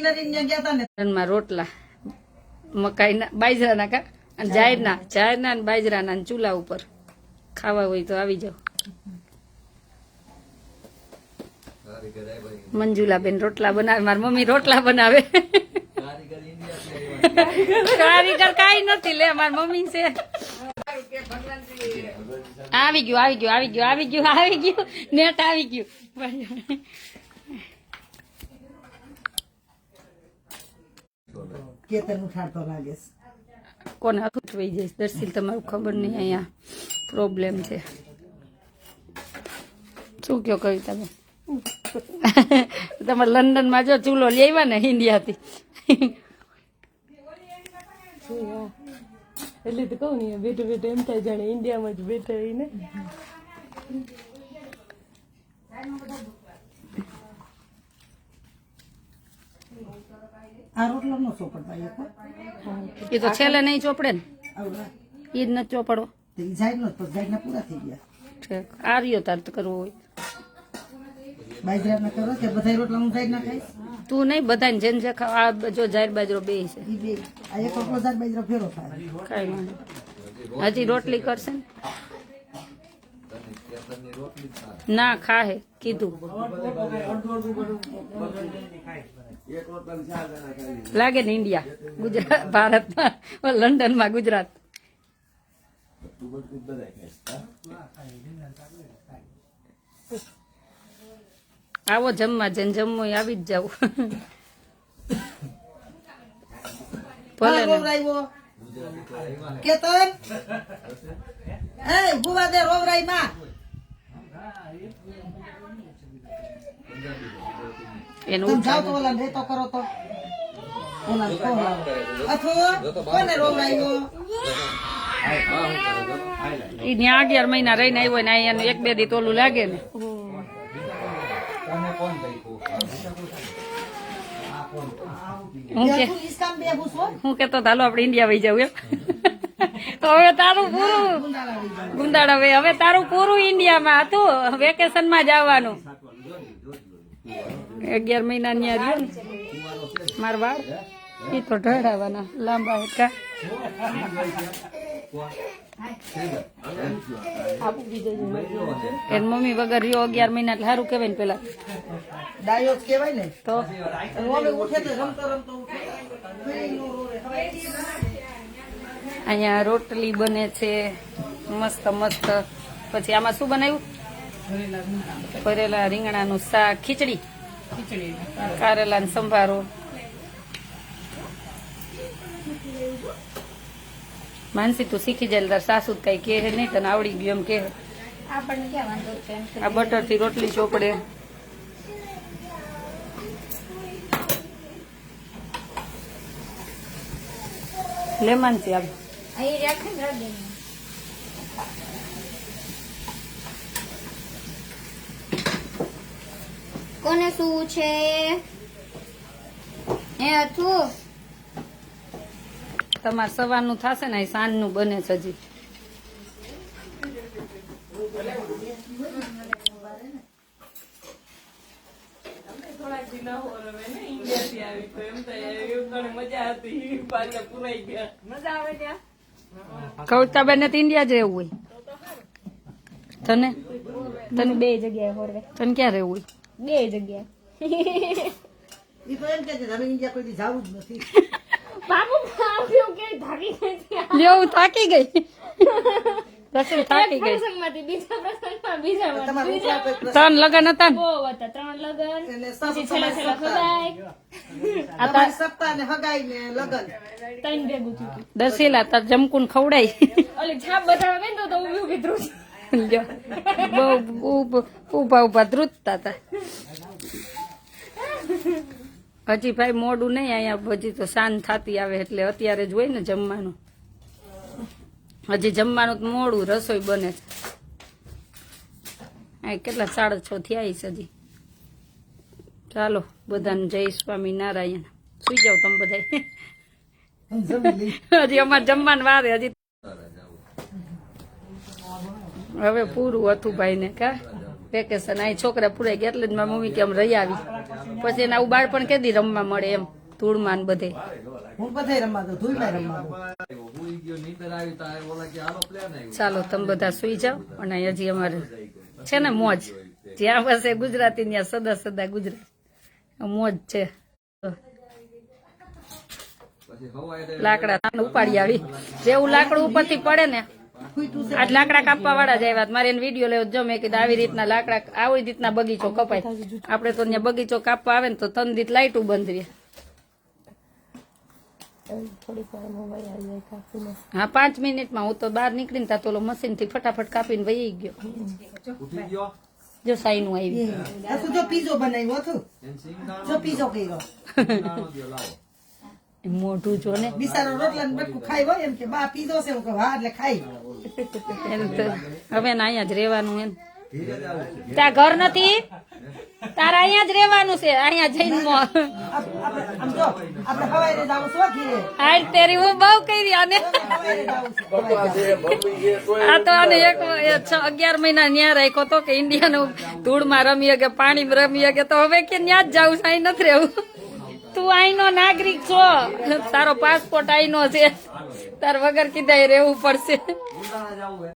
માં રોટલા મકાઈના બાજરાના કા? અને જાહેરના જાહેરના અને બાજરાના અને ચૂલા ઉપર. ખાવા હોય તો આવી જાઓ. મંજુલાબેન રોટલા બનાવે, મારી મમ્મી રોટલા બનાવે. કારીગર કઈ નથી લે, મારી મમ્મી છે. આવી ગયું આવી ગયું આવી ગયું આવી ગયું આવી ગયું. નેટ આવી ગયું. કેતન ઉઠાડતો લાગે છે. કોને હાથું થઈ જઈશ? દર્શિલ તમારું ખબર નહીં અહીંયા. પ્રોબ્લેમ છે. શું કયો તમે તમારે લંડનમાં જો ચૂલો લઈ આવ્યા ને ઇન્ડિયાથી. એટલે તો કહું ને બેઠું બેઠું એમ થાય જાણે ઇન્ડિયામાં જ બેઠા ને. આ રોટલો નો ચોપડતા એ તો છેલ્લે નહીં ચોપડે ને. એ જ નથી ચોપડો. જાય નો તો જાય પૂરા થઈ ગયા. ઠીક. આ રહ્યો તાર કરવો હોય. બાજરા ના કરો કે બધા રોટલા હું જાય ના ખાઈશ? તું નહીં બધાને જેન જે ખાવ આ જો જાહેર બાજરો બે છે. આ એક રોટલો બાજરા ફેરો થાય. કાંઈ વાંધો હજી રોટલી કરશે ને? ના ખાહે કીધું. લાગે ને ઇન્ડિયા, ગુજરાત, ભારતમાં લંડનમાં ગુજરાત. આવો જમવા જેને જમવું આવી જ જાવ. ભલે કેતન? એ ભુવા દે માં એનું તમે તો ઓલા રેતો કરો તો. ઓલા અથો કોને રોવરાયો ઈ ત્યાં અગિયાર મહિના રહીને આવ્યો ને અહીંયા એક બે દી તોલું લાગે ને. હું કે હું કેતો હાલો આપણે ઇન્ડિયા વહી જવું એમ. તો હવે તારું પૂરું. ગુંદાળ હવે હવે તારું પૂરું ઇન્ડિયામાં. હતું વેકેશનમાં જ આવવાનું. અગિયાર મહિના ત્યાં રહ્યો મારા વાળ. એ તો ઢળાવાના લાંબા હતા. એન મમ્મી વગર રહ્યો અગિયાર મહિના એટલે સારું કહેવાય ને પેલા. ડાયો કેવાય ને. તો? ઓલે ઉઠે તો રમતો રમતો ઉઠે. ફરી નો રોવે. અહીંયા રોટલી બને છે મસ્ત મસ્ત. પછી આમાં શું બનાવ્યું? ભરેલા રીંગણાનું શાક ખીચડી. કારેલા સંભારો. માનસી તું શીખી જાય તાર સાસુ કઈ કહે નહીં તને આવડી ગયું એમ કે આ બટરથી રોટલી ચોપડે. લે માનસી કોને શું છે? એ હતું તમારે સવારનું થશે ને સાંજનું બને છે હજી. ઇન્ડિયાથી આવી તો એમ થાય એવું ઘણી મજા હતી. પાછા મજા આવે ત્યાં? કવિતાબેન ને તો ઇન્ડિયા જ રહેવું હોય. તને? તને બે જગ્યાએ હોરવે તને ક્યાં રહેવું હોય? બે જગ્યાએ. બાબુ કે થાકી ગઈ. દર્શન થાકી ગઈ. પ્રસંગમાંથી બીજા પ્રસંગમાં બીજા ત્રણ લગન હતા બહુ હતા ત્રણ લગન. એને પછી સપ- છેલ્લા હગાઈ તમારી સપ્તાહ ને હગાઈ ને લગન. ત્રણ ભેગું થયું દર્શેલા તાર જમકુન ખવડાઈ. ઓલી છાપ બતાવે ને તો તો ઊભી ઊભી ધ્રુજ. બહુ ઊભા ઊભા ધ્રુજતા હતા હજી ભાઈ મોડું નહીં અહીંયા હજી તો સાંજ થતી આવે એટલે અત્યારે જ હોય ને જમવાનું. હજી જમવાનું તો મોડું રસોઈ બને. છે આ કેટલા સાડા છ થયા આવીશ હજી. ચાલો બધાને જય સ્વામી નારાયણ. સુઈ જાઓ તમે બધા હજી અમારે જમવાનું વારે હજી. હવે પૂરું હતું ભાઈ ને કા? વેકેશન. અહીં છોકરા પૂરાઈ ગયા એટલે જ મારી મમ્મી કેમ રહી આવી. પછી એના આવું બાળપણ કેદી રમવા મળે એમ. ધૂળમાં બધે. હું બધે ધૂળમાં ચાલો તમે બધા સુઈ જાઓ અને હજી અમારે છે ને મોજ. જ્યાં પાસે ગુજરાતી ત્યાં સદા સદા ગુજરાત. મોજ છે. લાકડા ઉપાડી આવી. જેવું લાકડું ઉપરથી પડે ને આજ લાકડા કાપવા વાળા જ આવ્યા. મારે એને વીડિયો લેવો જો મેં કીધું આવી રીતના લાકડા આવી રીતના બગીચો કપાય. આપણે તો ત્યાં બગીચો કાપવા આવે ને તો ત્રણ દીત લાઈટું બંધ રહે. હા પાંચ મિનિટમાં હું તો બહાર નીકળીને તા તો મશીનથી ફટાફટ કાપીને વહી ગયો. જો સાઈનું આવી તો જો પીઝો બનાવ્યો હતો? જો પીઝો કર્યો. મોઢું જો ને. બિસારો રોટલા ને બટકું ખાઈ હોય એમ કે બા પીઝો છે. હું કહું હા એટલે ખાઈ. તો હવે ને અહીંયા જ રહેવાનું એમ. ત્યાં ઘર નથી? તારે અહીંયા જ રહેવાનું છે, અહીંયા જઈને હાલ તેરી હું બહુ કરી આને આ તો આને એક અગિયાર મહિના ન્યા રાખ્યો તો કે ઇન્ડિયાનું ધૂળમાં રમીએ કે પાણીમાં રમીએ કે તો હવે કે ન્યા જ જાઉં છે, અહીં નથી રહેવું. તું અહીંનો નાગરિક છો. તારો પાસપોર્ટ અહીંનો છે. તાર વગર કીધા રહેવું પડશે.